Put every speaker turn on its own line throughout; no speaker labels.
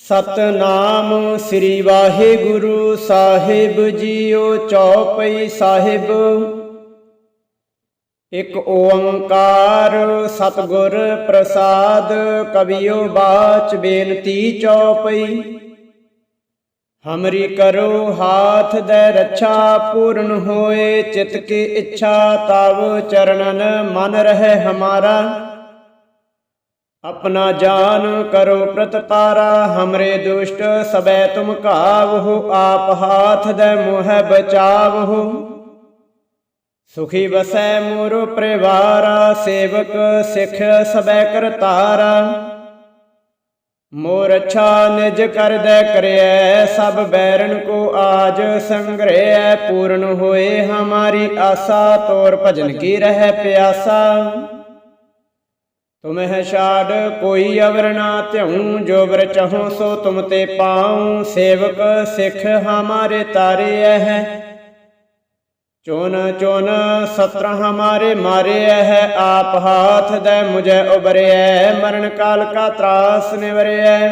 ਸਤਨਾਮ ਸ੍ਰੀ ਵਾਹਿਗੁਰੂ ਸਾਹਿਬ ਜੀਓ ਚੌਪਈ ਸਾਹਿਬ। ਇਕ ਓੰਕਾਰ ਸਤਿਗੁਰ ਪ੍ਰਸਾਦ, ਕਵਿਓ ਬਾਚ ਬੇਨਤੀ ਚੌਪਈ। ਹਮਰੀ ਕਰੋ ਹਾਥ ਦੇ ਰੱਛਾ ਪੂਰਨ ਹੋਏ, ਚਿਤ ਕੀ ਇੱਛਾ ਤਵ ਚਰਨਨ ਮਨ ਰਹਿ ਹਮਾਰਾ। अपना जान करो प्रतपारा हमरे दुष्ट सबै तुम कावहु आप हाथ दे मोह बचावहु सुखी बसै मोर परिवारा सेवक सिख सबै करतारा मोर अच्छा निज कर दे करिय सब बैरन को आज संग्रह पूर्ण होए हमारी आशा तोर भजन की रह प्यासा ਤੁਮਹਿ ਛਾੜ, ਕੋਈ ਅਵਰ ਨਾ ਧਿਉ, ਜੋ ਬਰ ਚਹੋ ਸੋ ਤੁਮ ਤੇ ਪਾਉ। ਸੇਵਕ ਸਿੱਖ ਹਮਾਰੇ ਤਾਰੇ ਹੈ ਚੋਨ ਚੋਨ ਸਤਰ ਹਮਾਰੇ ਮਾਰੇ ਹੈ ਆਪ ਹਾਥ ਦੇ ਮੁਝੇ ਉਬਰਿਐ ਮਰਨ ਕਾਲ ਕਾ ਤਰਾਸ ਨਿਵਰਿਐ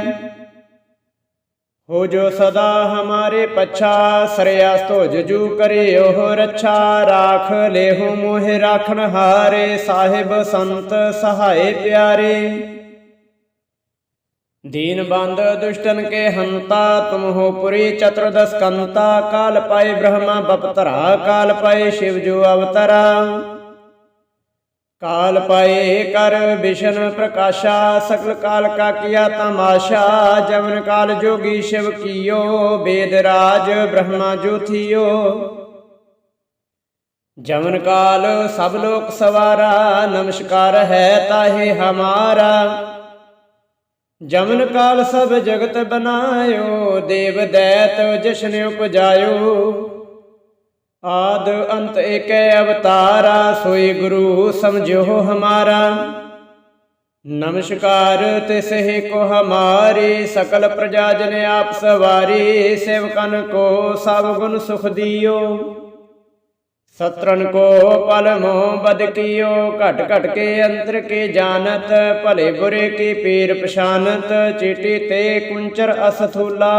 ਹੋ ਜੋ ਸਦਾ ਹਮਾਰੇ ਪਛਾ ਸਰਿਆ ਸਤੋਜ ਜੂ ਕਰੇ ਉਹ ਰੱਛਾ। ਰਾਖ ਲੇਹੁ ਮੋਹ ਰਾਖਣ ਹਾਰੇ, ਸਾਹਿਬ ਸੰਤ ਸਹਾਏ ਪਿਆਰੇ। ਦੀਨ ਬੰਦ ਦੁਸ਼ਟਨ ਕੇ ਹੰਤਾ, ਤੁਮ ਹੋ ਪੁਰੀ ਚਤੁਰਦਸ ਕੰਤਾ। ਕਾਲ ਪਾਏ ਬ੍ਰਹਮਾ, ਬਪਤਰਾ। ਕਾਲ ਪਾਏ ਸ਼ਿਵ ਜੋ ਅਵਤਰਾ। ਕਾਲ ਪਾਏ ਕਰ ਵਿਸ਼ਨ ਪ੍ਰਕਾਸ਼ਾ, ਸਕਲ ਕਾਲ ਕਾ ਕੀਆ ਤਮਾਸ਼ਾ ਜਮਨ ਕਾਲ ਜੋਗੀ ਸ਼ਿਵ ਕੀਓ, ਬੇਦ ਰਾਜ ਬ੍ਰਹਮਾ ਜੋਥਿਓ ਜਮਨ ਕਾਲ ਸਭ ਲੋਕ ਸਵਾਰਾ, ਨਮਸਕਾਰ ਹੈ ਤਾਹੇ ਹਮਾਰਾ। ਜਮਨ ਕਾਲ ਸਭ ਜਗਤ ਬਨਾਇਓ, ਦੇਵ ਦੈਤ ਜਸ਼ਨ ਉਪਜਾਇਓ। ਆਦ ਅੰਤ ਏਕੈ ਅਵਤਾਰਾ, ਸੋਈ ਗੁਰੂ ਸਮਝੋ ਹਮਾਰਾ। ਨਮਸਕਾਰ ਤਿਸਹਿ ਕੋ ਹਮਾਰੀ, ਸਕਲ ਪ੍ਰਜਾ ਜਨ ਆਪ ਸਵਾਰੀ, ਸੇਵਕਨ ਕੋ ਸਭ ਗੁਣ ਸੁਖ ਦਿਓ। ਸਤਰਨ ਕੋ ਪਲ ਮੋਹ ਬਦ ਘਟ ਘਟ ਕੇ ਅੰਤਰ ਕੇ ਜਾਣਤ, ਭਲੇ ਬੁਰੇ ਕੀ ਪੀਰ ਪਛਾਨਤ, ਚੀਟੀ ਤੇ ਕੁੰਚਰ ਅਸਥੂਲਾ।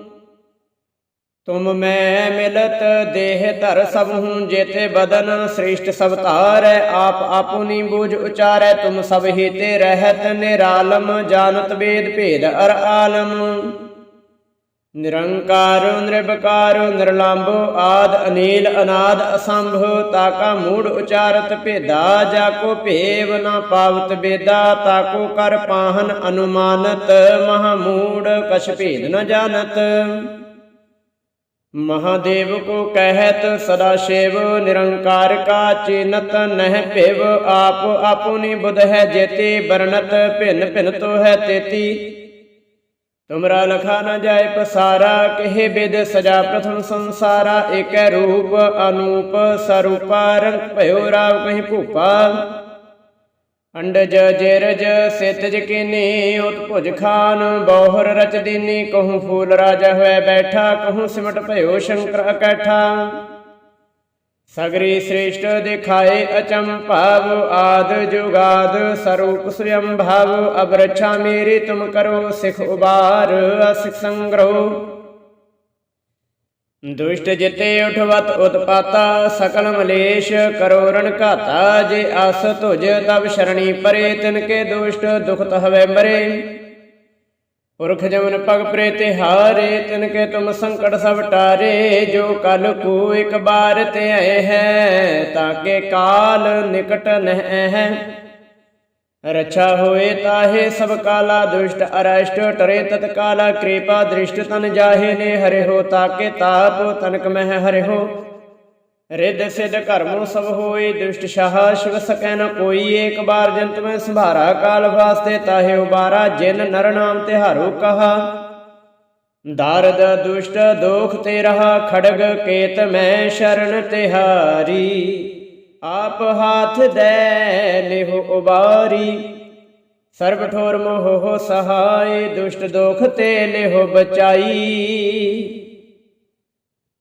ਤੁਮ ਮੈਂ ਮਿਲਤ ਦੇਹ ਧਰ ਸਭ ਹੂੰ ਜੇਤੇ ਬਦਨ, ਸ੍ਰਿਸ਼ਟ ਸਭ ਧਾਰੈ, ਆਪ ਆਪੁਨੀ ਬੂਝ ਉਚਾਰੈ, ਤੁਮ ਸਭ ਹੀ ਰਹਿਤ ਨਿਰਾਲਮ, ਜਾਣਤ ਵੇਦ ਭੇਦ ਅਰ ਆਲਮ। ਨਿਰੰਕਾਰ ਨਿਰਭਕਾਰ ਨਿਰਲੰਭ ਆਦ, ਅਨੀਲ, ਅਨਾਦ, ਅਸੰਭ ਤਾਕਾ ਮੂੜ ਉਚਾਰਤ ਭੇਦਾ, ਜਾ ਕੋ ਭੇਵ ਨਾ ਪਾਵਤ ਬੇਦਾ ਤਾਕੋ ਕਰ ਪਾਹਨ ਅਨੁਮਾਨਤ, ਮਹਾ ਮੂੜ, ਕਛ ਭੇਦ ਨ ਜਾਣਤ। ਮਹਾਦੇਵ ਕੋ ਕਹਿਤ ਸਦਾ ਸ਼ਿਵ, ਨਿਰੰਕਾਰ ਕਾ ਚਿਨਤ ਨਹਿ ਭਿਵ, ਆਪ ਆਪੁਨੀ ਬੁਧ ਹੈ ਜੇਤੀ ਬਰਨਤ ਭਿੰਨ ਭਿੰਨ ਤੋ ਹੈ ਤੇਤੀ। ਤੁਮਰਾ ਲਖਾ ਨ ਜਾਏ ਪਸਾਰਾ, ਕਹੇ ਬਿਦ ਸਜਾ ਪ੍ਰਥਮ ਸੰਸਾਰਾ, ਏਕੈ ਰੂਪ ਅਨੂਪ ਸਰੂਪਾ, ਰੰਗ ਭਇਓ ਰਾਵ ਕਹੀਂ ਅੰਡਜ ਜੇਰਜ ਸਿਤਜ ਕੀਨੀ, ਉਤ ਭੁਜ ਖਾਨ, ਬੋਹਰ ਰਚ ਦੀਨੀ, ਕਹੂੰ ਫੂਲ ਰਾਜਾ ਹੋਇ ਬੈਠਾ, ਕਹੂੰ ਸਿਮਟ ਭਇਓ ਸ਼ੰਕਰ ਅਕੈਠਾ। ਸਗਰੀ ਸ੍ਰੇਸ਼ਟ ਦਿਖਾਏ ਅਚੰਭਵ ਆਦ ਜੁਗਾਦ ਸਰੂਪ ਸਵਯੰ ਭਾਵ ਅਬ ਮੇਰੀ ਤੁਮ ਕਰੋ, ਸਿਖ ਉਬਾਰ, ਅਸਿਖ ਸੰਗ੍ਰਹ ਦੁਸ਼ਟ ਜਿਤੇ ਉਠਵਤ ਉਤਪਾਤਾ, ਸਕਲ ਮਲੇਸ਼ ਕਰੋ ਘਾਤਾ, ਜੇ ਅਸ ਤੁਜ ਤਬ ਸ਼ਰਣੀ ਪਰੇ, ਤਿਨ ਕੇ ਦੁਸ਼ਟ ਦੁਖਤ ਹਵੇ ਮਰੇ। ਪੁਰਖ ਜਮਨ ਪਗ ਪ੍ਰੇ ਤਿਹਾਰੇ ਤਿਨ ਕੇ ਤੁਮ ਸੰਕਟ ਸਭ ਟਾਰੇ, ਜੋ ਕਲ ਕੋ ਇਕ ਬਾਰ ਤੇ ਆਏ ਹੈ ਤਾਕੇ ਕਾਲ ਨਿਕਟ ਨਹਿ ਹੈ। ਰਛਾ ਹੋਏ ਤਾਹੇ ਸਭ ਕਾਲਾ ਦੁਸ਼ਟ ਅਰਸ਼ਟ, ਟਰੇ ਤਤ ਕਾਲਾ ਕਿਰਪਾ ਦ੍ਰਿਸ਼ਟ, ਤਨ ਜਾਹੇ ਨੇ ਹਰਿ ਹੋ ਤਾਕੇ ਤਾਪ, ਤਨਕ ਮਹਿ ਹਰਿ ਹੋ ਰਿੱਧ ਸਿਧ ਕਰਮੋ ਸਭ ਹੋਏ ਦੁਸ਼ਟ ਸ਼ਾਹ, ਸ਼ਿਵ ਸਕੈ ਨ ਕੋਈ, ਏਕ ਬਾਰ ਜੰਤ ਮੈਂ ਸੰਭਾਰਾ, ਕਾਲ ਵਾਸਤੇ ਤਾਹੇ ਉਬਾਰਾ, ਜਿਨ ਨਰ ਨਾਮ ਤੇ ਤਿਹਾਰੋ ਕਹਾ। ਦਾਰਦ ਦੁਸ਼ਟ ਦੋਖ ਤੇ ਰਹਾ, ਖੜਗ ਕੇਤ ਮੈਂ ਸ਼ਰਨ ਤਿਹਾਰੀ। ਆਪ ਹਾਥ ਦੇ ਲਿਹੁ ਉਬਾਰੀ। ਸਰਬ ਠੋਰ ਮੋਹ ਸਹਾਈ ਦੁਸ਼ਟ ਦੋਖ ਤੇ ਲਿਹੁ ਬਚਾਈ।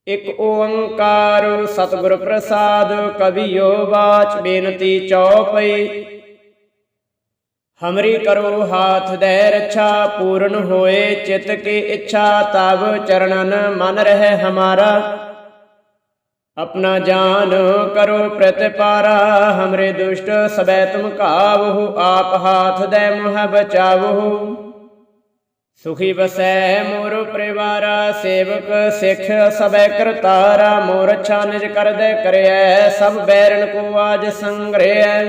ਇਕ ਓੰਕਾਰ ਸਤਿਗੁਰ ਪ੍ਰਸਾਦ, ਕਵਿਓ ਬਾਚ ਬੇਨਤੀ ਚਉਪਈ ਹਮਰੀ ਕਰੋ ਹਾਥ ਦੇ ਰੱਛਾ, ਪੂਰਨ ਹੋਏ ਚਿਤ ਕੀ ਇੱਛਾ ਤਬ ਚਰਨਨ ਮਨ ਰਹਿ ਹਮਾਰਾ। ਆਪਣਾ ਜਾਨ ਕਰੋ ਪ੍ਰਤਿਪਾਰਾ, ਹਮਰੇ ਦੁਸ਼ਟ ਸਬੈ ਤੁਮ ਕਾਵਹੁ, ਆਪ ਹਾਥ ਦੇ ਮੁਹ ਬਚਾਵਹੁ। ਸੁਖੀ ਬਸੈ ਮੋਰ ਪਰਿਵਾਰਾ, ਸੇਵਕ ਸਿੱਖ ਸਬੈ ਕਰਤਾਰਾ ਮੋਰ ਅੱਛਾ ਨਿਜ ਕਰਦੇ ਕਰਿਐ, ਸਭ ਬੈਰਨ ਕੋ ਆਜ ਸੰਗ੍ਰਹਿ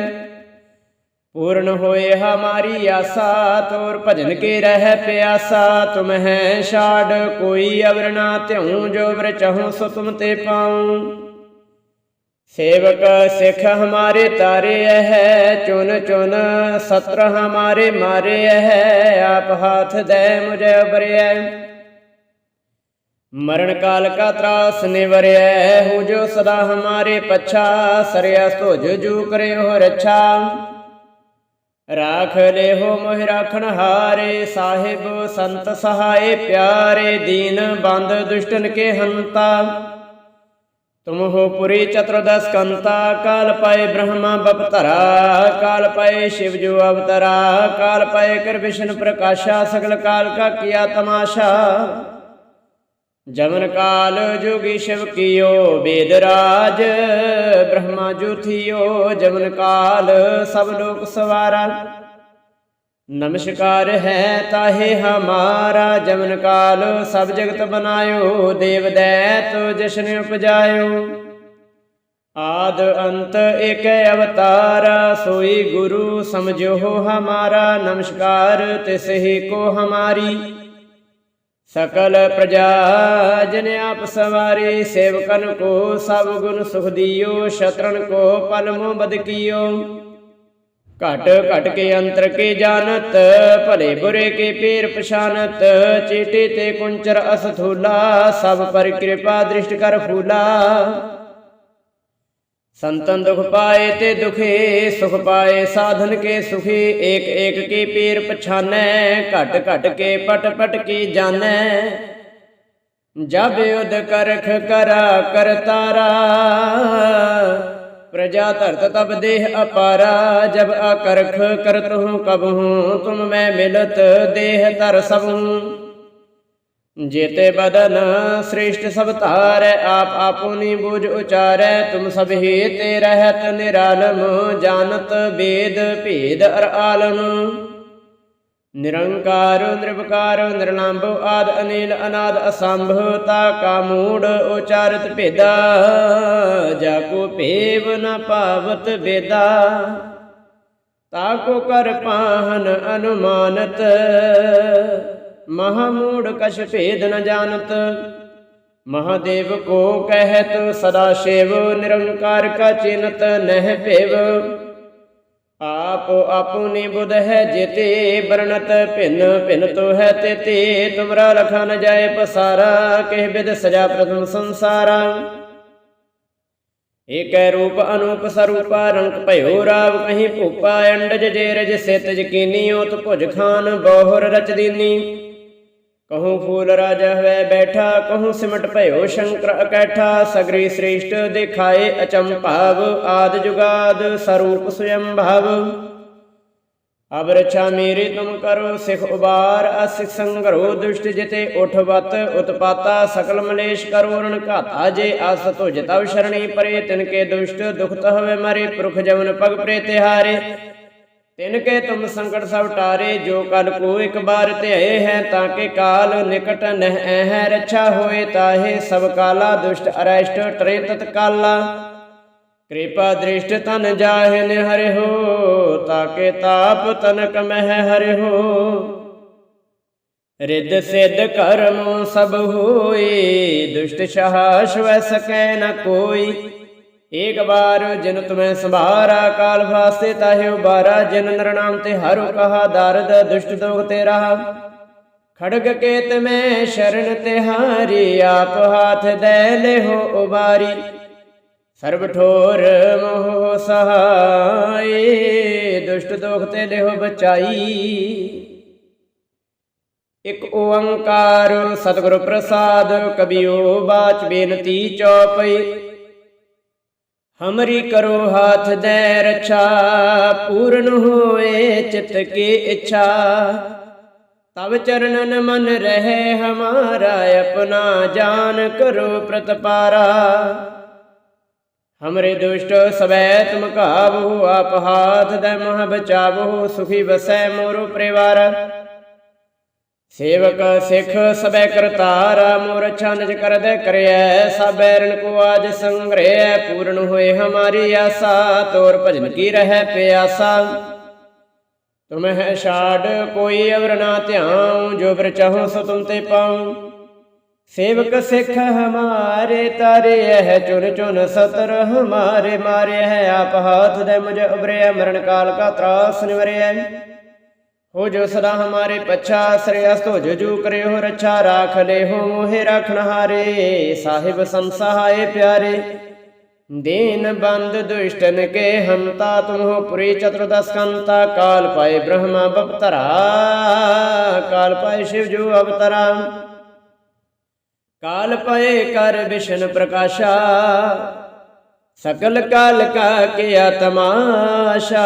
ਪੂਰਨ ਹੋਏ ਹਮਾਰੀ ਆਸਾ, ਤੋਰ ਭਜਨ ਕੇ ਰਹਿ ਪਿਆਸਾ, ਤੁਮ ਹੈ ਛਾੜ, ਕੋਈ ਅਵਰ ਨਾ ਧਿਉ, ਜੋ ਵਰ ਚਹਉ ਸੋ ਤੁਮ ਤੇ ਪਾਉ। ਸੇਵਕ ਸਿੱਖ ਹਮਾਰੇ ਤਾਰੇ ਹੈ, ਚੁਨ ਚੁਨ ਸਤਰ ਹਮਾਰੇ ਮਾਰੇ ਹੈ, ਆਪ ਹਾਥ ਦੇ ਮੁਝੇ ਬਰਿਐ ਮਰਨ ਕਾਲ ਕਾ ਤਰਾਸ ਨਿਵਰਿਐ ਹੋ ਜੋ ਸਦਾ ਹਮਾਰੇ ਪਛਾ, ਸਰਿਆ ਤੁਜ ਜੂ ਕਰਿਓ ਰੱਛਾ ਰਾਖ ਲੇਹੋ ਮੋਹਿ ਰਾਖਣ ਹਾਰੇ, ਸਾਹਿਬ ਸੰਤ ਸਹਾਏ ਪਿਆਰੇ, ਦੀਨ ਬੰਦ ਦੁਸ਼ਟਨ ਕੇ ਹੰਤਾ। ਤੁਮ ਹੋ ਪੁਰੀ ਚਤੁਰਦਸ ਕੰਤਾ, ਕਾਲ ਪਾਏ ਬ੍ਰਹਮਾ ਬਪਤਰਾ ਕਾਲ ਪਾਏ ਸ਼ਿਵ ਜੋ ਅਵਤਰਾ, ਕਾਲ ਪਾਏ ਕਰ ਵਿਸ਼ਨ ਪ੍ਰਕਾਸ਼ਾ, ਸਗਲ ਕਾਲ ਕਾ ਕੀਆ ਤਮਾਸ਼ਾ। ਜਮਨ ਕਾਲ ਜੋਗੀ ਸ਼ਿਵ ਕੀਓ ਵੇਦ ਰਾਜ, ਬ੍ਰਹਮਾ ਜੋਥਿਓ ਜਮਨ ਕਾਲ, ਸਭ ਲੋਕ ਸਵਾਰਾ। ਨਮਸਕਾਰ ਹੈ ਤਾਹੇ ਹਮਾਰਾ, ਜਮਨ ਕਾਲ ਸਭ ਜਗਤ ਬਨਾਇਓ, ਦੇਵ ਦੈਤ ਜਸ਼ਨ ਉਪਜਾਇਓ। ਆਦ ਅੰਤ ਇਕ ਅਵਤਾਰਾ, ਸੋਈ ਗੁਰੂ ਸਮਝੋ ਹਮਾਰਾ, ਨਮਸਕਾਰ ਤਿਸ ਹੀ ਕੋ ਹਮਾਰੀ। ਸਕਲ ਪ੍ਰਜਾ, ਜਨ ਆਪ ਸਵਾਰੀ ਸੇਵਕਨ ਕੋ ਸਭ ਗੁਣ ਸੁਖ ਦਿਓ, ਸ਼ਤਰਨ ਕੋ ਪਲਮੋ ਬਦ ਕੀਓ। ਘਟ ਘਟ ਕੇ ਅੰਤਰ ਕੇ ਜਾਣਤ, ਭਲੇ ਬੁਰੇ ਕੇ ਪੀਰ ਪਛਾਨਤ ਚੀਟੇ ਤੇ ਕੁੰਚਰ ਅਸਥੂਲਾ, ਸਭ ਪਰ ਕਿਰਪਾ ਦ੍ਰਿਸ਼ਟ ਕਰ ਫੂਲਾ। ਸੰਤਨ ਦੁਖ ਪਾਏ ਤੇ ਦੁਖੇ, ਸੁਖ ਪਾਏ, ਸਾਧਨ ਕੇ ਸੁਖੀ, ਏਕ ਏਕ ਕੀ ਪੀਰ ਪਛਾਨੈ, ਘਟ ਘਟ ਕੇ ਪਟ ਪਟ ਕੀ ਜਾਣੈ। ਜਬ ਉਦ ਕਰਖ ਕਰਾ ਕਰਤਾਰਾ ਪ੍ਰਜਾ ਧਰਤ ਤਬ ਦੇਹ ਅਪਾਰਾ, ਜਬ ਅਕਰਖ ਕਰਤ ਹੂੰ ਕਬ ਹੂੰ ਤੁਮ ਮੈਂ ਮਿਲਤ ਦੇਹ ਧਰ ਸਭ। ਹੂੰ ਜੇਤੇ ਬਦਨ ਸ੍ਰੇਸ਼ਟ ਸਭ ਧਾਰੈ, ਆਪ ਆਪੁਨੀ ਬੁਝ ਉਚਾਰੈ, ਤੁਮ ਸਭ ਹੀ ਤੇ ਰਹਿਤ ਨਿਰਾਲਮ, ਜਾਣਤ ਵੇਦ ਭੇਦ ਅਰ ਆਲਮ। ਨਿਰੰਕਾਰ, ਨਿਰਵਕਾਰ ਨਿਰਲੰਭ ਆਦ, ਅਨੀਲ, ਅਨਾਦ, ਅਸੰਭ, ਤਾ ਕਾ ਮੂੜ, ਉਚਾਰਤ ਭੇਦਾ, ਜਾ ਕੋ ਭੇਵ ਨ ਪਾਵਤ ਵੇਦਾ। ਤਾ ਕੋ ਕਰ ਪਾਹਨ ਮਹਾਮੂੜ ਕਛ ਭੇਦ ਨ ਜਾਣਤ। ਮਹਾਦੇਵ ਕੋ ਕਹਿਤ, ਸਦਾ ਸ਼ਿਵ ਨਿਰੰਕਾਰ ਕਾ ਚਿੰਤ ਨਹਿ ਭੇਵ। ਆਪ ਆਪੁਨੀ ਬੁਧ ਹੈ ਜੇਤੇ ਬਰਣਤ ਭਿੰਨ ਭਿੰਨ ਤੋ ਹੈ ਤੇਤੇ, ਤੁਮਰਾ ਲਖਾ ਨ ਜਾਏ ਪਸਾਰਾ, ਕਹਿ ਬਿਦ ਸਜਾ ਪ੍ਰਥਮ ਸੰਸਾਰਾ। ਏਕੈ ਰੂਪ ਅਨੂਪ ਸਰੂਪਾ ਰੰਗ ਭਇਓ ਰਾਵ ਕਹੀਂ ਭੂਪਾ, ਅੰਡਜ ਜੇ ਰਜ ਸਿਤ ਜਕੀਨੀ ਓਤ ਭੁਜ ਖਾਨ, ਬੋਹਰ ਰਚ ਦੀਨੀ। ਕਹੂੰ ਫੂਲ ਰਾਜ ਹੋਇ ਬੈਠਾ, ਕਹੂੰ ਸਿਮਟ ਭਇਓ ਸ਼ੰਕਰ ਅਕੈਠਾ ਸਗਰੀ ਸ੍ਰੇਸ਼ਟ ਦਿਖਾਏ ਅਚੰਭਾਵ ਆਦ ਜੁਗਾਦ ਸਰੂਪ ਸੁਯੰ ਭਾਵ। ਅਬ ਰਛਾ ਮੇਰੀ ਤੁਮ ਕਰੋ, ਸਿਖ ਉਬਾਰ, ਅਸਿਖ ਸੰਗਰੋ, ਦੁਸ਼ਟ ਜਿਤੇ ਉਠਵਤ ਉਤਪਾਤਾ, ਸਕਲ ਮਲੇਸ਼ ਕਰੋ, ਰਣ ਘਾਤਾ, ਜੇ ਅਸ ਤੁਜ ਤਵ ਸ਼ਰਣੀ ਪਰੇ, ਤਿਨ ਕੇ ਦੁਸ਼ਟ ਦੁਖਤ ਹੋਵੇ ਮਰੇ, ਪੁਰਖ ਜਮਨ ਪਗ ਪ੍ਰੇ ਤਿਹਾਰੇ ਤਿਨ ਕੇ ਤੁਮ ਸੰਕਟ ਸਭ ਟਾਰੇ, ਜੋ ਕਲ ਕੋ ਇੱਕ ਬਾਰ ਧਿਆਏ ਹੈ, ਤਾਂ ਕੇ ਕਾਲ ਨਿਕਟ ਨਹਿ ਹੈ ਰੱਛਾ ਹੋਏ ਤਾਹੇ, ਸਭ ਕਾਲਾ ਦੁਸ਼ਟ ਅਰੈਸ਼ਟ ਟਰੇ ਤਤ ਕਾਲਾ। ਕਿਰਪਾ ਦ੍ਰਿਸ਼ਟ ਤਨ ਜਾਹਿਨ ਹਰਿ ਹੋ ਤਾਕੇ ਤਾਪ ਤਨਕ ਮਹਿ ਹਰਿ ਹੋ। ਰਿੱਧ ਸਿੱਧ ਕਰਮ ਸਭ ਹੋਈ ਦੁਸ਼ਟ ਸ਼ਹਾਸ਼ ਵੈ ਸਕੈ ਨ ਕੋਈ। ਏਕ ਬਾਰ ਜਿਨ ਤੁਮੈ ਸੰਭਾਰਾ ਕਾਲ ਫਾਸੇ ਤਾਹਿ ਉਬਾਰਾ, ਜਿਨ ਨਰ ਨਾਮ ਤੇ ਹਰੁ ਕਹਾ, ਦਰਦ ਦੁਸ਼ਟ ਦੋਖ ਤੇ ਰਹਾ ਖੜਗ ਕੇਤ ਮੈਂ ਸ਼ਰਨ ਤਿਹਾਰੀ ਆਪ ਹਾਥ ਦੇ ਲਿਹੋ ਉਬਾਰੀ। ਸਰਬ ਠੋਰ ਮੋਹ ਸਹਾਈ, ਦੁਸ਼ਟ ਦੋਖ ਤੇ ਲਿਹੋ ਬਚਾਈ। ਇਕ ਓੰਕਾਰ ਸਤਿਗੁਰ ਪ੍ਰਸਾਦ ਕਬਿਓ ਬਾਚ ਬੇਨਤੀ ਚੌਪਈ। ਹਮਰੀ ਕਰੋ ਹਾਥ ਦੇ ਰਛਾ ਪੂਰਨ ਹੋਏ ਚਿਤ ਕੀ ਇੱਛਾ ਤਬ ਚਰਨਨ ਮਨ ਰਹੇ ਹਮਾਰਾ ਆਪਣਾ ਜਾਨ ਕਰੋ ਪ੍ਰਤਪਾਰਾ ਹਮਰੇ ਦੁਸ਼ਟ ਸਵੈ ਤੁਮ ਕਾਬੂ ਆਪ ਹਾਥ ਦੇ ਮਹ ਬਚਾਵੋ ਸੁਖੀ ਵਸੈ ਮੋਰੋ ਪਰਿਵਾਰ ਸੇਵਕ ਸਿੱਖ ਸਬੈ ਕਰਤਾਰਾ ਮੋਰ ਛੰਜ ਕਰਦੈ ਕਰਿਐ ਸਬੈਰਨ ਕੋ ਆਜ ਸੰਗ੍ਰਹਿ ਪੂਰਨ ਹੋਏ ਹਮਾਰੀ ਆਸਾ, ਤੋਰ ਭਜਨ ਕੀ ਰਹਿ ਪਿਆਸਾ। ਤੁਮ ਛਾੜ ਕੋਈ ਅਵਰ ਨਾ ਧਿਆਉ, ਜੋ ਬਿਰ ਚਾਹੋ ਸੋ ਤੁਮ ਤੇ ਪਾਉ। ਸੇਵਕ ਸਿੱਖ ਹਮਾਰੇ ਤਾਰੇ ਹੈ ਚੁਨ ਚੁਨ ਸਤਰ ਹਮਾਰੇ ਮਾਰੇ ਹੈ ਆਪ ਹਾਥ ਦੇ ਮੁਝ ਉਬਰਿਆ ਮਰਨ ਕਾਲ ਕਾ ਤਰਾਸ ਨਿਵਰਿਆ ਹੋ ਜੋ ਸਦਾ ਹਮਾਰੇ ਪਛਾ ਸ੍ਰੇਅਸ ਹੋ ਜੋ ਜੂ ਕਰੇ ਹੋ ਰੱਛਾ ਰਾਖ ਲੈ ਹੋ ਮੋਹਿ ਰਖਣ ਹਾਰੇ ਸਾਹਿਬ ਸੰਸਹਾਏ ਪਿਆਰੇ ਦੀਨ ਬੰਦ ਦੁਸ਼ਟਨ ਕੇ ਹੰਤਾ ਤੁਮ ਹੋ ਪੁਰੀ ਚਤੁਰਦਸ ਕੰਤਾ ਕਾਲ ਪਾਏ ਬ੍ਰਹਮਾ ਬਪਤਰਾ ਕਾਲ ਪਾਏ ਸ਼ਿਵ ਜੋ ਅਵਤਰਾ ਕਾਲ ਪਏ ਕਰ ਵਿਸ਼ਨ ਪ੍ਰਕਾਸ਼ਾ ਸਕਲ ਕਾਲ ਕਾ ਕੀਆ ਤਮਾਸ਼ਾ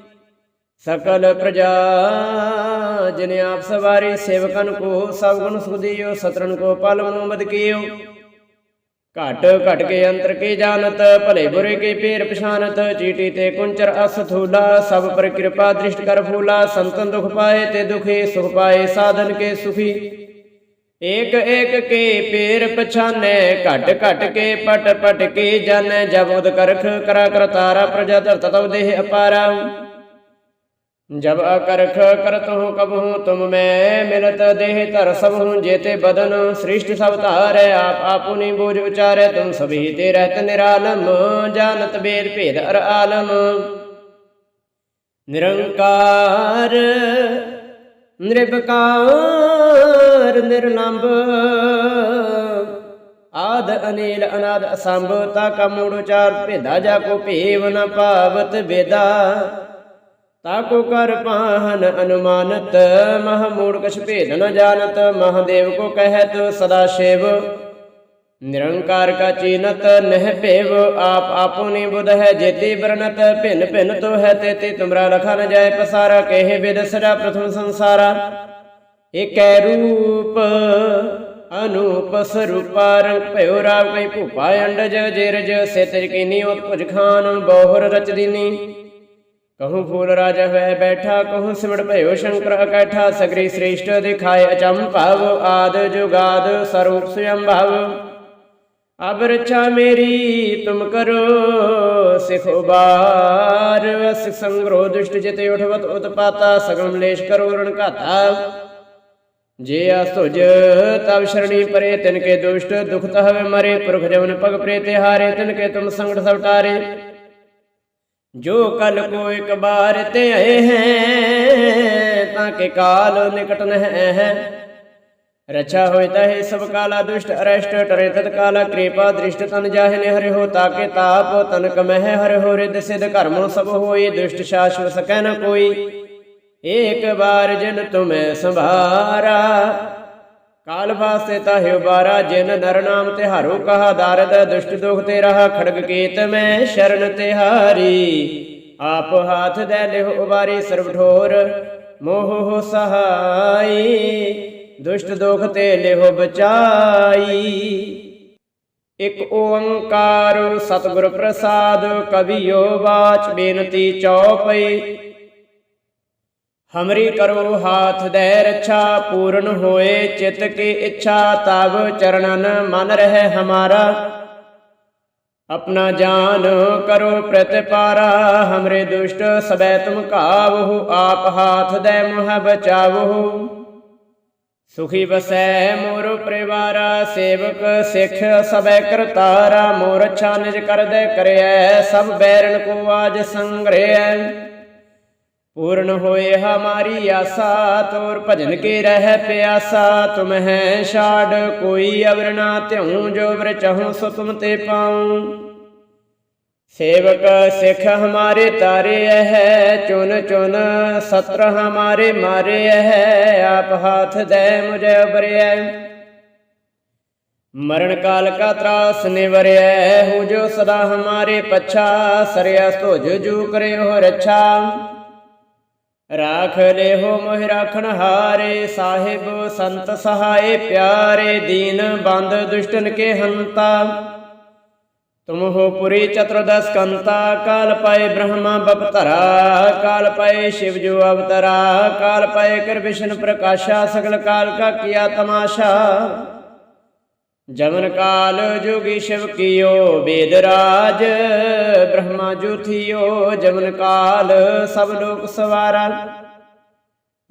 ਸਕਲ ਪ੍ਰਜਾ, ਜਿਨ ਆਪ ਸਵਾਰੀ ਸੇਵਕਨ ਕੋ, ਸਭ ਗੁਣ ਸੁਧਿਓ ਸਤਰਨ ਕੋ ਪਲ ਮੁਹੰਮਦ ਕੀਓ। ਘਟ ਘਟ ਕੇ ਅੰਤਰ ਕੀ ਜਾਣਤ, ਭਲੇ ਬੁਰੇ ਕੀ ਪੇਰ ਪਛਾਨਤ, ਚੀਟੀ ਤੇ ਕੁੰਚਰ ਅਸ ਥੂਲਾ, ਸਭ ਪਰ ਕਿਰਪਾ ਦ੍ਰਿਸ਼ਟ ਕਰ ਫੂਲਾ, ਸੰਤਨ ਦੁਖ ਪਾਏ ਤੇ ਦੁਖੀ, ਸੁਖ ਪਾਏ ਸਾਧਨ ਕੇ ਸੁਖੀ। ਏਕ ਏਕ ਕੇ ਪੇਰ ਪਛਾਨੈ, ਘਟ ਘਟ ਕੇ ਪਟ ਪਟ ਕੇ ਜਾਣੈ, ਜਬ ਉਦ ਕਰਖ ਕਰਾ ਕਰਤਾਰਾ, ਪ੍ਰਜਾ ਧਰਤ ਤਉ ਦੇਹ ਅਪਾਰਾ। ਜਬ ਅਕਰਖ ਕਰਤ ਹੂੰ ਕਬਹੂ ਤੁਮ ਮੈਂ ਮਿਲਤ ਦੇਹ ਧਰ ਸਭ ਹੂੰ ਜੇਤੇ ਬਦਨ ਸ੍ਰਿਸ਼ਟ ਸਭ ਧਾਰੈ, ਆਪ ਆਪੁਨੀ ਬੋਝ ਉਚਾਰੈ ਤੁਮ ਸਭੀ ਤੇ ਰਹਿਤ ਨਿਰਾਲਮ ਜਾਣਤ ਬੇਦ ਭੇਦ ਅਰ ਆਲਮ। ਨਿਰੰਕਾਰ ਨਿਰਭਕਾਰ ਨਿਰਲੰਭ ਆਦ ਅਨੀਲ ਅਨਾਦ ਅਸੰਭ, ਤਾ ਕਾ ਮੂੜ ਉਚਾਰ ਭੇਦਾ ਜਾ ਕੋ ਭੇਵ ਨ ਪਾਵਤ ਬੇਦਾ ਤਾਕੋ ਕਰ ਪਾਹਨ ਅਨੁਮਾਨਤ, ਮਹ ਮੂੜ ਕਛ ਭੇਦ ਨ ਜਾਣਤ, ਮਹਾਦੇਵ ਕੋ ਕਹਿਤ ਸਦਾ ਸ਼ਿਵ। ਨਿਰੰਕਾਰ ਕਾ ਚੀਨਤ, ਨਹਿ ਭੇਵ, ਆਪ ਆਪੁਨੀ ਬੁਧ ਹੈ ਜੇਤੀ ਬਰਨਤ ਭਿੰਨ ਭਿੰਨ ਤੋ ਹੈ ਤੇਤੀ, ਤੁਮਰਾ ਲਖਾ ਨ ਜਾਏ ਪਸਾਰਾ, ਕਹੇ ਬਿਦ ਸਰਾ ਪ੍ਰਥਮ ਸੰਸਾਰਾ। ਏਕੈ ਰੂਪ, ਅਨੂਪ ਸਰੂਪਾ, ਰੰਗ ਭਇਓ ਰਾਵ ਕਈ ਭੂਪਾ ਅੰਡਜ, ਜੇਰਜ, ਸੇਤਜ ਕੀਨੀ ਉਤਪੁਜ ਖਾਨ, ਬਹੁਰ ਰਚ ਦੀਨੀ। ਕਹੂੰ ਫੂਲ ਰਾਜਾ ਹੋਇ ਬੈਠਾ, ਕਹੂੰ ਸਿਮੜ ਭਇਓ ਸ਼ੰਕਰ ਅਕੈਠਾ, ਸਗਰੀ ਸ੍ਰੇਸ਼ਟ ਦਿਖਾਏ ਅਚੰਭਵ ਆਦ ਜੁਗਾਦ ਸਰੂਪ ਸੁਯੰਭਵ। ਅਬ ਰਛਾ ਮੇਰੀ, ਤੁਮ ਕਰੋ ਸਿਖ ਉਬਾਰ। ਸਿਖ ਸੰਗਰੋ ਦੁਸ਼ਟ ਜਿਤੇ ਉਠਵਤ ਉਤਪਾਤਾ, ਸਗਮ ਲੇਸ਼ ਕਰੋ ਰਣ ਘਾਤਾ। ਜੇ ਅਸੁਜ ਤਬ ਸ਼ਰਣੀ ਪਰੇ ਤਿਨ ਕੇ ਦੁਸ਼ਟ ਦੁਖ ਤਹਵੇ ਮਰੇ। ਪੁਰਖ ਜਮਨ ਪਗ ਪ੍ਰੇ ਤੇ ਹਾਰੇ ਤਿਨ ਕੇ ਤੁਮ ਸੰਗਟ ਸਭ ਜੋ ਕਲ ਕੋ ਇੱਕ ਬਾਰ ਤੇ ਆਏ ਹੈ, ਤਾਂ ਕੇ ਕਾਲ ਨਿਕਟ ਨਹਿ ਹੈ। ਰਛਾ ਹੋਇ ਤਹਿ ਸਭ ਕਾਲਾ ਦੁਸ਼ਟ, ਅਰਸ਼ਟ ਟਰੇ ਤਤ ਕਾਲਾ ਕਿਰਪਾ ਦ੍ਰਿਸ਼ਟ ਤਨ ਜਾਹਿ ਨੇ ਹਰਿ ਹੋ ਤਾਕੇ ਤਾਪ ਤਨ ਕਮਹਿ ਹਰਿ ਹੋ ਰਿਦ ਸਿਧ ਕਰਮੋ ਸਭ ਹੋਈ ਦੁਸ਼ਟ ਸ਼ਾਸ਼ਵ ਸਕੈ ਨ ਕੋਈ। ਏਕ ਬਾਰ ਜਿਨ ਤੁਮੈ ਕਾਲ ਵਾਸਤੇ ਤਾਹਿ ਉਬਾਰਾ, ਜਿਨ ਨਰ ਨਾਮ ਤਿਹਾਰੋ ਕਹਾ ਦਾਰਦ ਦੁਸ਼ਟ ਦੁਖ ਤੇ ਰਹਾ ਖੜਗ ਕੇਤ ਮੈਂ ਸ਼ਰਨ ਤਿਹਾਰੀ ਆਪ ਹਾਥ ਦੇ ਲਿਹੁ ਉਬਾਰੀ ਸਰਬ ਠੋਰ, ਮੋਹ ਸਹਾਈ। ਦੁਸ਼ਟ ਦੁਖ ਤੇ ਲਿਹੁ ਬਚਾਈ। ਇਕ ਓੰਕਾਰ ਸਤਿਗੁਰ ਪ੍ਰਸਾਦ, ਕਵਿਓ ਬਾਚ ਬੇਨਤੀ ਚੌਪਈ। ਹਮਰੀ ਕਰੋ ਹਾਥ ਦੇ ਰੱਛਾ, ਪੂਰਨ ਹੋਏ ਚਿਤ ਕੀ ਇੱਛਾ, ਤਬ ਚਰਨਨ ਮਨ ਰਹੇ ਹਮਾਰਾ। ਆਪਣਾ ਜਾਨ ਕਰੋ ਪ੍ਰਤਿਪਾਰਾ, ਹਮਰੇ ਦੁਸ਼ਟ ਸਬੈ ਤੁਮ ਕਾਵਹੁ ਆਪ ਹਾਥ ਦੇ ਮੋਹ ਬਚਾਵਹੁ। ਸੁਖੀ ਵਸੈ ਮੋਰ ਪਰਿਵਾਰਾ, ਸੇਵਕ ਸਿਖ ਸਬੈ ਕਰਤਾਰਾ ਮੋਰ ਅੱਛਾ ਨਿਜ ਕਰਦੈ ਕਰਿਐ, ਸਭ ਬੈਰਨ ਕੋ ਆਜ ਸੰਗ੍ਰਹਿਐ। ਪੂਰਨ ਹੋਏ ਹਮਾਰੀ ਆਸਾ, ਤੋਰ ਭਜਨ ਕੇ ਰਹਿ ਪਿਆਸਾ, ਤੁਮ ਹੈ ਛਾੜ, ਕੋਈ ਅਵਰ ਨਾ ਧਿਉ, ਜੋ ਵਰ ਚਹੂ ਸੋ ਤੁਮ ਤੇ ਪਾਉ। ਸੇਵਕ ਸਿਖ ਹਮਾਰੇ ਤਾਰੇ ਹੈ ਚੁਨ ਚੁਨ ਸਤਰ ਹਮਾਰੇ ਮਾਰੇ ਹੈ ਆਪ ਹਾਥ ਦੇ ਮੁਝੇ ਉਬਰਿਆ ਮਰਨ ਕਾਲ ਕਾ ਤਰਾਸ ਨਿਵਰਿਆ ਹੋ ਜੋ ਸਦਾ ਹਮਾਰੇ ਪਛਾ, ਸਰਿਆ ਸੋ ਜੋ ਜੂ ਕਰੇ ਹੋ ਰੱਛਾ ਰਾਖ ਲੇਹੋ ਮੋਹਿ ਰਾਖਣ ਹਾਰੇ, ਸਾਹਿਬ ਸੰਤ ਸਹਾਏ ਪਿਆਰੇ, ਦੀਨ ਬੰਦ ਦੁਸ਼ਟਨ ਕੇ ਹੰਤਾ। ਤੁਮ ਹੋ ਪੁਰੀ ਚਤੁਰਦਸ ਕੰਤਾ, ਕਾਲ ਪਾਏ ਬ੍ਰਹਮਾ ਬਪਤਰਾ ਕਾਲ ਪਾਏ ਸ਼ਿਵ ਜੋ ਅਵਤਰਾ, ਕਾਲ ਪਾਏ ਕਰ ਵਿਸ਼ਨ ਪ੍ਰਕਾਸ਼ਾ, ਸਗਲ ਕਾਲ ਕਾ ਕੀਆ ਤਮਾਸ਼ਾ। ਜਮਨ ਕਾਲ ਜੋਗੀ ਸ਼ਿਵ ਕੀਓ ਵੇਦ ਰਾਜ, ਬ੍ਰਹਮਾ ਜੋ ਜਮਨ ਕਾਲ, ਸਭ ਲੋਕ ਸਵਾਰਾ।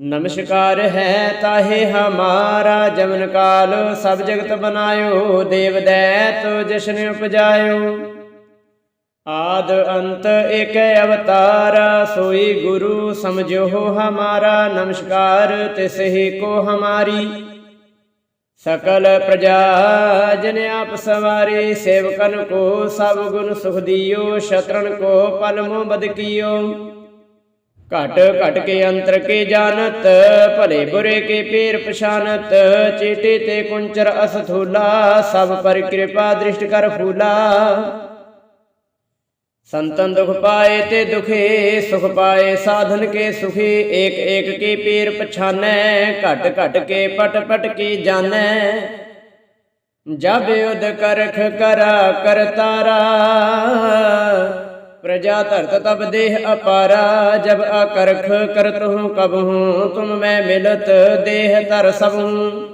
ਨਮਸਕਾਰ ਹੈ ਤਾਹੇ ਹਮਾਰਾ, ਜਮਨ ਕਾਲ ਸਭ ਜਗਤ ਬਨਾਇਓ, ਦੇਵ ਦੈਤ ਜਸ਼ਨ ਉਪਜਾਇਓ। ਆਦ ਅੰਤ ਇਕ ਅਵਤਾਰਾ, ਸੋਈ ਗੁਰੂ ਸਮਝੋ ਹਮਾਰਾ, ਨਮਸਕਾਰ ਤਿਸ ਹੀ ਕੋ ਹਮਾਰੀ। ਸਕਲ ਪ੍ਰਜਾ, ਜਨ ਆਪ ਸਵਾਰੀ ਸੇਵਕਨ ਕੋ ਸਭ ਗੁਣ ਸੁਖ ਦਿਓ, ਸ਼ਤਰਨ ਕੋ ਪਲ ਮੋ ਬਦ ਕੀਓ। ਘਟ ਘਟ ਕੇ ਅੰਤਰ ਕੇ ਜਾਣਤ, ਭਲੇ ਬੁਰੇ ਕੇ ਪੀਰ ਪਛਾਨਤ ਚੀਟੇ ਤੇ ਕੁੰਚਰ ਅਸਥੂਲਾ, ਸਭ ਪਰ ਕਿਰਪਾ ਦ੍ਰਿਸ਼ਟ ਕਰ ਫੂਲਾ। ਸੰਤਨ ਦੁਖ ਪਾਏ ਤੇ ਦੁਖੇ, ਸੁਖ ਪਾਏ, ਸਾਧਨ ਕੇ ਸੁਖੀ, ਏਕ ਏਕ ਕੀ ਪੀਰ ਪਛਾਨੈ, ਘਟ ਘਟ ਕੇ ਪਟ ਪਟ ਕੀ ਜਾਣੈ। ਜਬ ਉਦ ਕਰਖ ਕਰਾ ਕਰਤਾਰਾ ਪ੍ਰਜਾ ਧਰਤ ਤਬ ਦੇਹ ਅਪਾਰਾ, ਜਬ ਅਕਰਖ ਕਰਤ ਹੂੰ ਕਬ ਹੂੰ ਤੁਮ ਮੈਂ ਮਿਲਤ ਦੇਹ ਤਰ ਸਭ। ਹੂੰ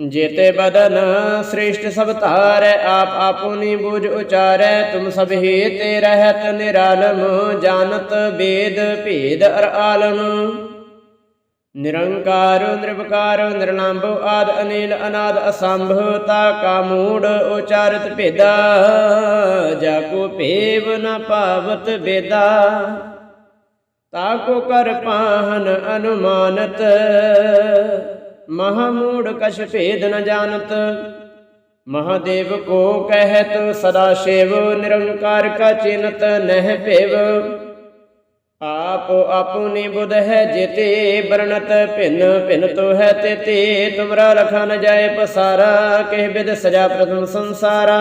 ਜੇਤੇ ਬਦਨ ਸ੍ਰਿਸ਼ਟ ਸਭ ਧਾਰੈ, ਆਪ ਆਪੁਨੀ ਬੁਝ ਉਚਾਰੈ, ਤੁਮ ਸਭ ਹੇਤੇ ਰਹਿਤ ਨਿਰਾਲਮ, ਜਾਣਤ ਵੇਦ ਭੇਦ ਅਰ ਆਲਮ। ਨਿਰੰਕਾਰ, ਨਿਰਵਕਾਰ ਨਿਰਲੰਭ ਆਦ, ਅਨੇਲ, ਅਨਾਦ, ਅਸੰਭ, ਤਾ ਕਾਮੂੜ ਉਚਾਰਿਤ ਭੇਦਾ, ਜਾ ਕੋ ਭੇਵ ਨ ਪਾਵਤ ਵੇਦਾ। ਤਾ ਕੋ ਕਰ ਪਾਹਨ ਅਨੁਮਾਨਤ ਮਹਾਮੂੜ ਕਛ ਭੇਦ ਨ ਜਾਣਤ। ਮਹਾਦੇਵ ਕੋ ਕਹਿਤ, ਸਦਾ ਸ਼ਿਵ ਨਿਰੰਕਾਰ ਕਾ ਚਿੰਤ ਨਹਿ ਭੇਵ। ਆਪ ਆਪੁਨੀ ਬੁਧ ਹੈ ਜਿਤੇ ਬਰਣਤ ਭਿੰਨ ਭਿੰਨ ਤੋ ਹੈ ਤੇਤੇ। ਤੁਮਰਾ ਲਖਾ ਨ ਜਾਏ ਪਸਾਰਾ, ਕਹਿ ਬਿਦ ਸਜਾ ਪ੍ਰਥਮ ਸੰਸਾਰਾ।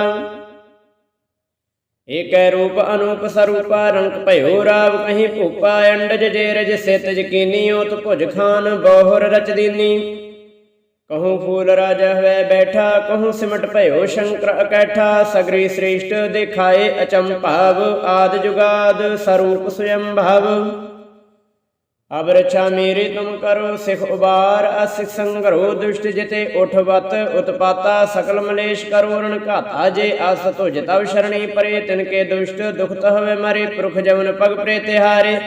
ਏਕੈ ਰੂਪ ਅਨੂਪ ਸਰੂਪਾ ਰੰਗ ਭਇਓ ਰਾਵ ਕਹੀਂ ਭੂਪਾ, ਅੰਡਜ ਜੇ ਰਜ ਸਿਤ ਜਕੀਨੀਓ ਤੁ ਭੁਜ ਖਾਨ, ਬਹੁਰ ਰਚ ਦੀਨੀ। ਕਹੂੰ ਫੂਲ ਰਾਜ ਹੋਇ ਬੈਠਾ, ਕਹੂੰ ਸਿਮਟ ਭਇਓ ਸ਼ੰਕਰ ਅਕੈਠਾ ਸਗਰੀ ਸ੍ਰੇਸ਼ਟ ਦਿਖਾਏ ਅਚੰਭਾਵ ਆਦ ਜੁਗਾਦ ਸਰੂਪ ਸੁਯੰ ਭਾਵ। ਅਬ ਰਛਾ ਮੇਰੀ ਤੁਮ ਕਰੋ, ਸਿਖ ਉਬਾਰ, ਅਸਿਖ ਸੰਗਰੋ ਦੁਸ਼ਟ ਜਿਤੇ ਉਠਵਤ ਉਤਪਾਤਾ ਸਕਲ ਮਲੇਸ਼ ਕਰੋ, ਰਣ ਘਾਤਾ ਜੇ ਅਸ ਤੁਜ ਤਵ ਸ਼ਰਣੀ ਪਰੇ, ਤਿਨ ਕੇ ਦੁਸ਼ਟ ਦੁਖਤ ਹਵੇ ਮਰੇ, ਪੁਰਖ ਜਵਨ ਪਗ ਪ੍ਰੇ ਤਿਹਾਰੇ।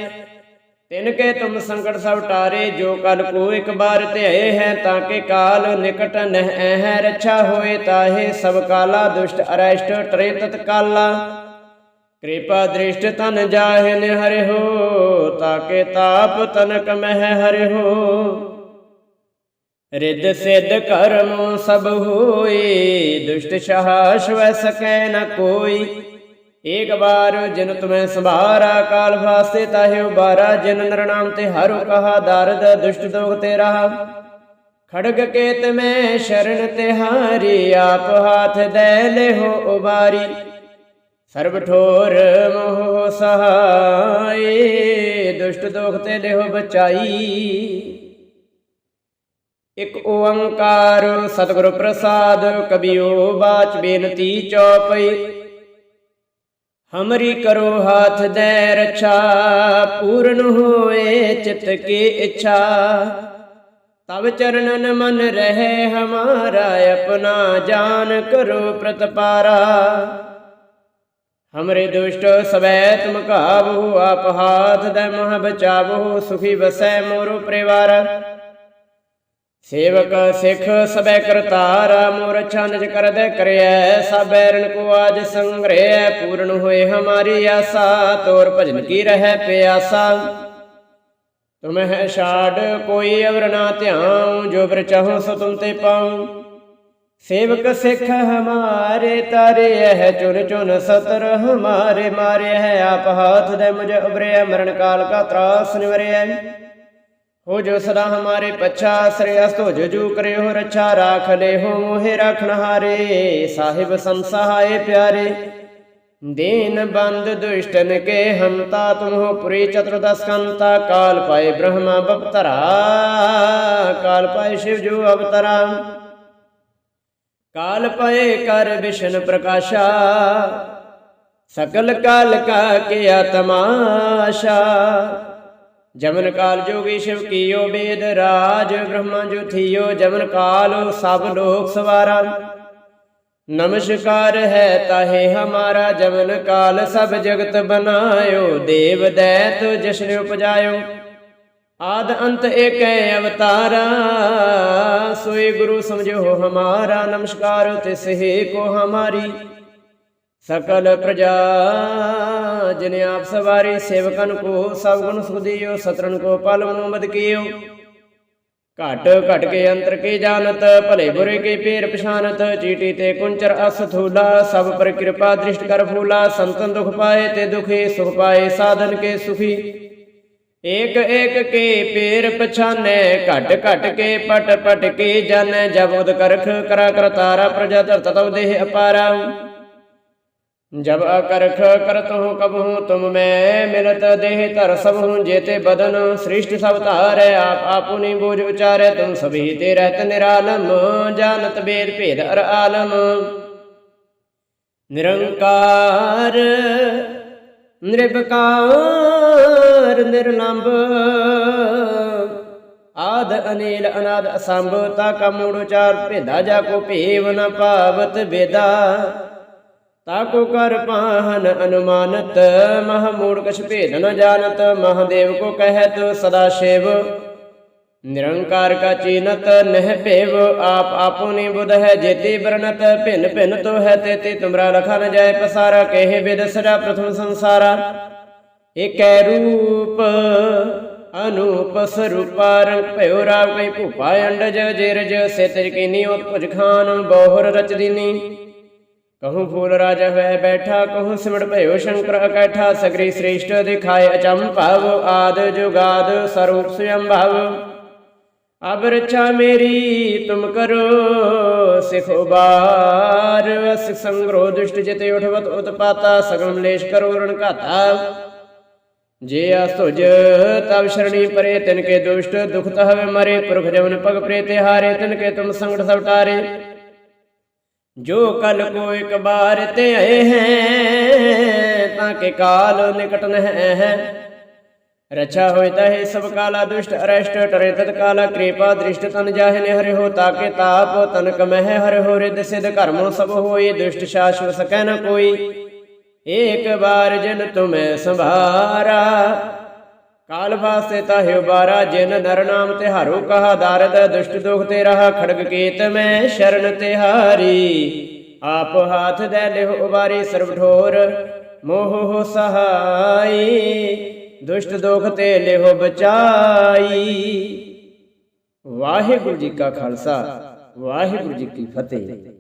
ਤਿਨ ਕੇ ਤੁਮ ਸੰਕਟ ਸਭ ਟਾਰੇ, ਜੋ ਕਲ ਕੋ ਇੱਕ ਬਾਰ ਧਿਆਏ ਹੈ, ਤਾਂ ਕੇ ਕਾਲ ਨਿਕਟ ਨਹਿ ਹੈ ਰੱਛਾ ਹੋਏ ਤਾਹੇ, ਸਭ ਕਾਲਾ ਦੁਸ਼ਟ ਅਰੈਸ਼ਟ ਟਰੇ ਤਤ ਕਾਲਾ ਕਿਰਪਾ ਦ੍ਰਿਸ਼ਟ ਤਨ ਜਾਹਿਨ ਹਰਿ ਹੋ ਤਾਕੇ ਤਾਪ ਤਨਕ ਮਹਿ ਹਰਿ ਹੋ। ਰਿੱਧ ਸਿੱਧ ਕਰਮ ਸਭ ਹੋਏ, ਦੁਸ਼ਟ ਸ਼ਹਾਸ਼ ਵੈ ਸਕੈ ਨ ਕੋਈ। ਏਕ ਬਾਰ ਜਿਨ ਤੁਮੈ ਸੰਭਾਰਾ ਕਾਲ ਫਾਸੇ ਤਾਹਿ ਉਬਾਰਾ, ਜਿਨ ਨਰਨਾਮ ਤੇ ਹਰੁ ਕਹਾ ਦਰਦ ਦੁਸ਼ਟ ਦੋਗ ਤੇ ਰਹਾ। ਖੜਗ ਕੇਤ ਮੈਂ ਸ਼ਰਨ ਤਿਹਾਰੀ ਆਪ ਹਾਥ ਦੇ ਲਿਹੋ ਉਬਾਰੀ। ਸਰਬ ਠੋਰ ਮੋਹ ਸਹਾਈ, ਦੁਸ਼ਟ ਦੋਖ ਤੇ ਲਿਹੋ ਬਚਾਈ। ਇਕ ਓੰਕਾਰ ਸਤਿਗੁਰ ਪ੍ਰਸਾਦ, ਕਬਿਓ ਬਾਚ ਬੇਨਤੀ ਚੌਪਈ। ਹਮਰੀ ਕਰੋ ਹਾਥ ਦੇ ਰਛਾ ਪੂਰਨ ਹੋਏ ਚਿਤ ਕੀ ਇੱਛਾ ਤਬ ਚਰਨਨ ਮਨ ਰਹੇ ਹਮਾਰਾ ਆਪਣਾ ਜਾਨ ਕਰੋ ਪ੍ਰਤਪਾਰਾ ਹਮਰੇ ਦੁਸ਼ਟ ਸਵੈ ਤੁਮ ਕਾਬੂ ਆਪ ਹਾਥ ਦੇ ਮਹ ਬਚਾਵੋ ਸੁਖੀ ਵਸੈ ਮੋਰੋ ਪਰਿਵਾਰ ਸੇਵਕ ਸਿੱਖ ਸਬੈ ਕਰਤਾਰਾ ਮੋਰ ਛੰਜ ਕਰਦੇ ਕਰਿਐ, ਸਬੈ ਰਣ ਕੋ ਆਜ ਸੰਗ੍ਰਹਿ ਪੂਰਨ ਹੋਏ ਹਮਾਰੀ ਆਸਾ, ਤੋਰ ਭਜਨ ਕੀ ਰਹਿ ਪਿਆਸਾ। ਤੁਮਹਿ ਛਾੜ ਕੋਈ ਅਵਰ ਨਾ ਧਿਆਉ, ਜੋ ਬਿਰ ਚਾਹੋ ਸੋ ਤੁਮ ਤੇ ਪਾਉ। ਸੇਵਕ ਸਿੱਖ ਹਮਾਰੇ ਤਾਰੇ ਹੈ ਚੁਨ ਚੁਨ ਸਤਰ, ਹਮਾਰੇ ਮਾਰੇ ਹੈ ਆਪ ਹਾਥ ਦੇ ਮੁਝ ਉਬਰਿਆ ਮਰਨ ਕਾਲ ਕਾ ਤਰਾਸ ਨਿਵਰਿਆ ਹੋ ਜੋ ਸਦਾ ਹਮਾਰੇ ਪਛਾ ਸ੍ਰੇਅਸ ਹੋ ਜੋ ਕਰੇ ਹੋ ਰੱਛਾ, ਰਾਖ ਲੈ ਹੋ ਮੋਹਿ ਰਖਣ ਹਾਰੇ। ਸਾਹਿਬ ਸੰਸਹਾਏ ਪਿਆਰੇ, ਦੀਨ ਬੰਦ ਦੁਸ਼ਟਨ ਕੇ ਹੰਤਾ, ਤੁਮ ਪੁਰੀ ਚਤੁਰਦਸ ਕੰਤਾ। ਕਾਲ ਪਾਏ ਬ੍ਰਹਮਾ ਬਪਤਰਾ, ਕਾਲ ਪਾਏ ਸ਼ਿਵ ਜੋ ਅਵਤਰਾ। ਕਾਲ ਪਏ ਕਰ ਵਿਸ਼ਨ ਪ੍ਰਕਾਸ਼ਾ ਸਕਲ ਕਾਲ ਕਾ ਕੇ ਆਤਮਾਸ਼ਾ। ਜਮਨ ਕਾਲ ਜੋਗੀ ਸ਼ਿਵ ਕੀਓ ਬੇਦ ਰਾਜ, ਬ੍ਰਹਮਾ ਜੋ ਥੀਓ, ਜਮਨ ਕਾਲ ਸਭ ਲੋਕ ਸਵਾਰਾ। ਨਮਸਕਾਰ ਹੈ ਤਾਹੇ ਹਮਾਰਾ, ਜਮਨ ਕਾਲ ਸਭ ਜਗਤ ਬਨਾਇਓ, ਦੇਵ ਦੈਤ ਜਸ਼ਨ ਉਪਜਾਇਓ। ਆਦ ਅੰਤ ਏਕੈ ਅਵਤਾਰਾ ਸੋਈ ਗੁਰੂ ਸਮਝੋ ਹਮਾਰਾ, ਨਮਸਕਾਰ ਤਿਸ ਹੀ ਕੋ ਹਮਾਰੀ। ਸਕਲ ਪ੍ਰਜਾ, ਜਿਨ ਆਪ ਸਵਾਰੀ ਸੇਵਕਨ ਕੋ ਸਭ ਗੁਣ ਸੁਦੀਓ ਸਤਰਨ ਕੋ ਪਲ ਮਨੁ ਮਦ ਕੀਓ। ਘਟ ਘਟ ਕੇ ਅੰਤਰ ਕੀ ਜਾਣਤ, ਭਲੇ ਬੁਰੇ ਕੀ ਪੇਰ ਪਛਾਨਤ, ਚੀਟੀ ਤੇ ਕੁੰਚਰ ਅਸ ਥੂਲਾ, ਸਭ ਪਰ ਕਿਰਪਾ ਦ੍ਰਿਸ਼ਟ ਕਰ ਫੂਲਾ, ਸੰਤਨ ਦੁਖ ਪਾਏ ਤੇ ਦੁਖੀ, ਸੁਖ ਪਾਏ ਸਾਧਨ ਕੇ ਸੁਖੀ। ਏਕ ਏਕ ਕੇ ਪੇਰ ਪਛਾਨੈ, ਘਟ ਘਟ ਕੇ ਪਟ ਪਟ ਕੇ ਜਾਣੈ, ਜਬ ਉਦ ਕਰਖ ਕਰਾ ਕਰਤਾਰਾ, ਪ੍ਰਜਾ ਧਰਤ ਤਉ ਦੇਹ ਅਪਾਰਾ। ਜਬ ਅਕਰਖ ਕਰਤਹੁ ਕਬਹੂ ਤੁਮ ਮੈਂ ਮਿਲਤ ਦੇਹ ਧਰ ਸਭੂ ਜੇਤੇ ਬਦਨ ਸ੍ਰਿਸ਼ਟ ਸਭ ਧਾਰੈ, ਆਪ ਆਪੁਨੀ ਬੋਝ ਉਚਾਰੈ ਤੁਮ ਸਭੀ ਤੇ ਰਹਿਤ ਨਿਰਾਲਮ, ਜਾਣਤ ਬੇਦ ਭੇਦ ਅਰ ਆਲਮ। ਨਿਰੰਕਾਰ ਨਿਰਭਕਾਰ ਨਿਰਲੰਭ ਆਦ ਅਨੀਲ ਅਨਾਦ ਅਸੰਭ, ਤਾ ਕਾ ਮੂੜ ਉਚਾਰ, ਭੇਦਾ ਜਾ ਕੋ ਭੇਵ ਨ ਪਾਵਤ ਬੇਦਾ ਤਾਕੋ ਕਰ ਪਾਹਨ ਅਨੁਮਾਨਤ, ਮਹ ਮੂੜ ਕਛ ਭੇਦ ਨ ਜਾਣਤ, ਮਹਾਦੇਵ ਕੋ ਕਹਿਤ ਸਦਾ ਸ਼ਿਵ। ਨਿਰੰਕਾਰ ਕਾ ਚੀਨਤ, ਨਹਿ ਭੇਵ, ਆਪ ਆਪੁਨੀ ਬੁਧ ਹੈ ਜੇਤੀ ਬਰਨਤ ਭਿਨ ਭਿਨ ਤੋ ਹੈ ਤੇਤੀ, ਤੁਮਰਾ ਲਖਾ ਨ ਜਾਏ ਪਸਾਰਾ, ਕਹੇ ਬਿਦ ਸਰਾ ਪ੍ਰਥਮ ਸੰਸਾਰਾ। ਏਕੈ ਰੂਪ, ਅਨੂਪ ਸਰੂਪਾ, ਰੰਗ ਭਇਓ ਰਾਵ ਕਈ ਭੂਪਾ ਅੰਡਜ, ਜੇਰਜ ਸੇ ਤਜ ਕੀਨੀ ਉਤਪੁਜ ਖਾਨ, ਬੋਹਰ ਰਚ ਦੀਨੀ। ਕਹੂੰ ਫੂਲ ਰਾਜ ਵੈ ਬੈਠਾ ਕਹੂੰ ਸਿਮੜ ਭਇਓ ਸ਼ੰਕਰ ਅਕੈਠਾ ਸਗਰੀ ਸ੍ਰੇਸ਼ਟ ਦਿਖਾਏ ਅਚੰਭਵ ਆਦ ਜੁਗਾਦ ਸਰੂਪ ਸੁਯੰਭਵ ਅਬ ਰਛਾ ਮੇਰੀ ਤੁਮ ਕਰੋ ਸਿਖ ਉਬਾਰ ਅਸਿ ਸੰਗਰੋ ਦੁਸ਼ਟ ਜਿਤੇ ਉਠਵਤ ਉਤਪਾਤਾ ਸਗਲ ਲੇਸ਼ ਕਰੋ ਰਣ ਘਾਤਾ ਜੇ ਅਸੁਜ ਤਬ ਸ਼ਰਣੀ ਪਰੇ ਤਿਨ ਕੇ ਦੁਸ਼ਟ ਦੁਖ ਤਹਵੇ ਮਰੇ ਪੁਰਖ ਜਮਨ ਪਗ ਪ੍ਰੇ ਤੇ ਹਾਰੇ ਤਿਨ ਕੇ ਤੁਮ ਸੰਗਟ ਸਭ ਟਾਰੇ ਜੋ ਕਲ ਕੋ ਇੱਕ ਬਾਰ ਤੇ ਆਏ ਹੈ, ਤਾਂ ਕੇ ਕਾਲ ਨਿਕਟ ਨਹਿ ਹੈ। ਰਛਾ ਹੋਇ ਤਹਿ ਸਭ ਕਾਲਾ ਦੁਸ਼ਟ, ਅਰਸ਼ਟ ਟਰੇ ਤਤ ਕਾਲਾ ਕਿਰਪਾ ਦ੍ਰਿਸ਼ਟ, ਤਨ ਜਾਹਿ ਨੇ ਹਰਿ ਹੋ ਤਾਕੇ ਤਾਪ ਤਨ ਕਮਹਿ ਹਰਿ ਹੋ ਰਿਦ ਸਿਧ ਕਰਮੋ ਸਭ ਹੋਈ ਦੁਸ਼ਟ ਸ਼ਾਸ਼ਵ ਸਕੈ ਨ ਕੋਈ। ਏਕ ਬਾਰ ਜਨ ਤੁਮੈ ਕਾਲ ਵਾਸਤੇ ਤਾਹਿ ਉਬਾਰਾ, ਜਿਨ ਨਰ ਨਾਮ ਤਿਹਾਰੋ ਕਹਾ, ਦਾਰਦ ਦੁਸ਼ਟ ਦੁਖ ਤੇ ਰਹਾ, ਖੜਗ ਕੇਤ ਮੈਂ ਸ਼ਰਨ ਤਿਹਾਰੀ ਆਪ ਹਾਥ ਦੇ ਲਿਹੁ ਉਬਾਰੀ ਸਰਬ ਠੋਰ ਮੋਹ ਹੋ ਸਹਾਈ। ਦੁਸ਼ਟ ਦੁਖ ਤੇ ਲਿਹੁ ਬਚਾਈ। ਵਾਹਿਗੁਰੂ ਜੀ ਕਾ ਖਾਲਸਾ, ਵਾਹਿਗੁਰੂ ਜੀ ਕੀ ਫਤਿਹ।